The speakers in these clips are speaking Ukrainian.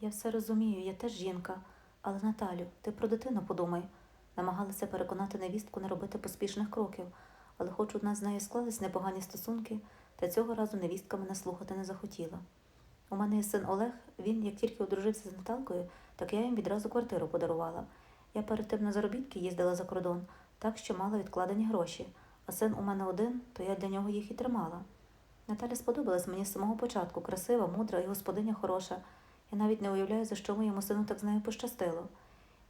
Я все розумію, я теж жінка. Але Наталю, ти про дитину подумай. Намагалася переконати невістку не робити поспішних кроків, але хоч у нас з нею склались непогані стосунки, та цього разу невістка мене слухати не захотіла. У мене є син Олег, він, як тільки одружився з Наталкою, так я їм відразу квартиру подарувала. Я перед тим на заробітки їздила за кордон, так що мала відкладені гроші, а син у мене один, то я для нього їх і тримала. Наталя сподобалась мені з самого початку, красива, мудра і господиня хороша. Я навіть не уявляю, за що моєму сину так з нею пощастило.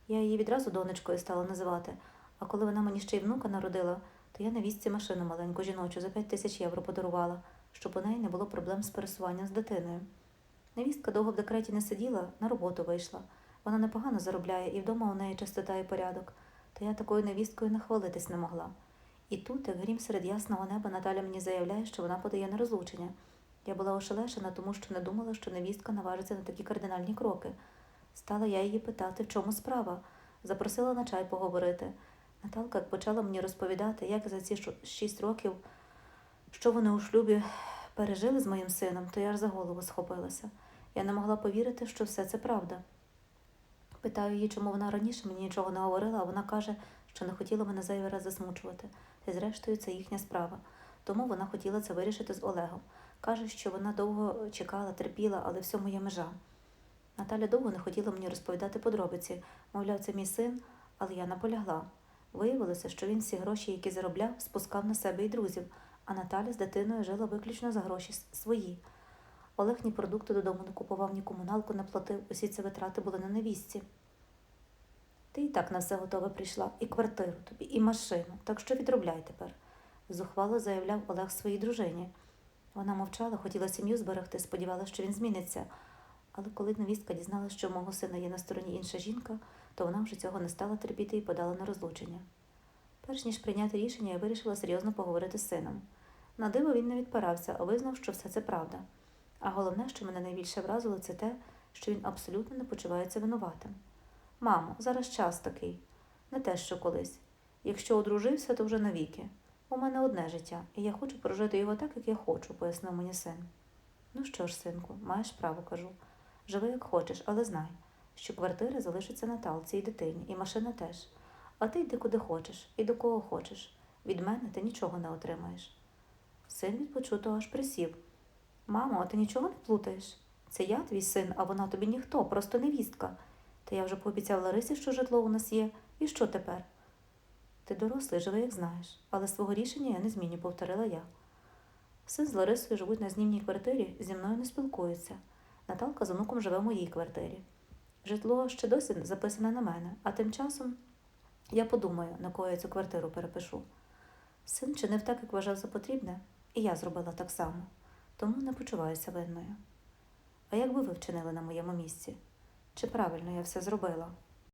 Я її відразу донечкою стала називати, а коли вона мені ще й внука народила, то я невістці машину маленьку жіночу за 5 тисяч євро подарувала, щоб у неї не було проблем з пересуванням з дитиною. Невістка довго в декреті не сиділа, на роботу вийшла. Вона непогано заробляє, і вдома у неї чистота і порядок, та я такою невісткою нахвалитись не могла. І тут, як грім серед ясного неба, Наталя мені заявляє, що вона подає на розлучення. Я була ошелешена, тому що не думала, що невістка наважиться на такі кардинальні кроки. Стала я її питати, в чому справа. Запросила на чай поговорити. Наталка почала мені розповідати, як за ці шість років, що вони у шлюбі пережили з моїм сином, то я аж за голову схопилася. Я не могла повірити, що все це правда. Питаю її, чому вона раніше мені нічого не говорила, а вона каже, що не хотіла мене зайвий раз засмучувати. Та зрештою це їхня справа. Тому вона хотіла це вирішити з Олегом. Каже, що вона довго чекала, терпіла, але всьому є межа. Наталя довго не хотіла мені розповідати подробиці, мовляв, це мій син, але я наполягла. Виявилося, що він всі гроші, які заробляв, спускав на себе і друзів, а Наталя з дитиною жила виключно за гроші свої. Олег ні продукти додому не купував, ні комуналку не платив, усі ці витрати були на невістці. Ти і так на все готове прийшла, і квартиру тобі, і машину, так що відробляй тепер, зухвало заявляв Олег своїй дружині. Вона мовчала, хотіла сім'ю зберегти, сподівалася, що він зміниться. Але коли невістка дізналася, що у мого сина є на стороні інша жінка, то вона вже цього не стала терпіти і подала на розлучення. Перш ніж прийняти рішення, я вирішила серйозно поговорити з сином. На диво він не відпирався, а визнав, що все це правда. А головне, що мене найбільше вразило, це те, що він абсолютно не почувається винуватим. Мамо, зараз час такий, не те, що колись. Якщо одружився, то вже навіки. У мене одне життя, і я хочу прожити його так, як я хочу, пояснив мені син. Ну що ж, синку, маєш право, кажу. Живи як хочеш, але знай, що квартира залишиться Наталці і дитині, і машина теж. А ти йди куди хочеш і до кого хочеш. Від мене ти нічого не отримаєш. Син від почутого аж присів. Мамо, а ти нічого не плутаєш? Це я твій син, а вона тобі ніхто, просто невістка. Та я вже пообіцяв Ларисі, що житло у нас є. І що тепер? Ти дорослий, живи, як знаєш, але свого рішення я не зміню, повторила я. Син з Ларисою живуть на знімній квартирі, зі мною не спілкуються. Наталка з онуком живе в моїй квартирі. Житло ще досі записане на мене, а тим часом я подумаю, на кого я цю квартиру перепишу. Син чинив так, як вважав за потрібне, і я зробила так само, тому не почуваюся винною. А як би ви вчинили на моєму місці? Чи правильно я все зробила?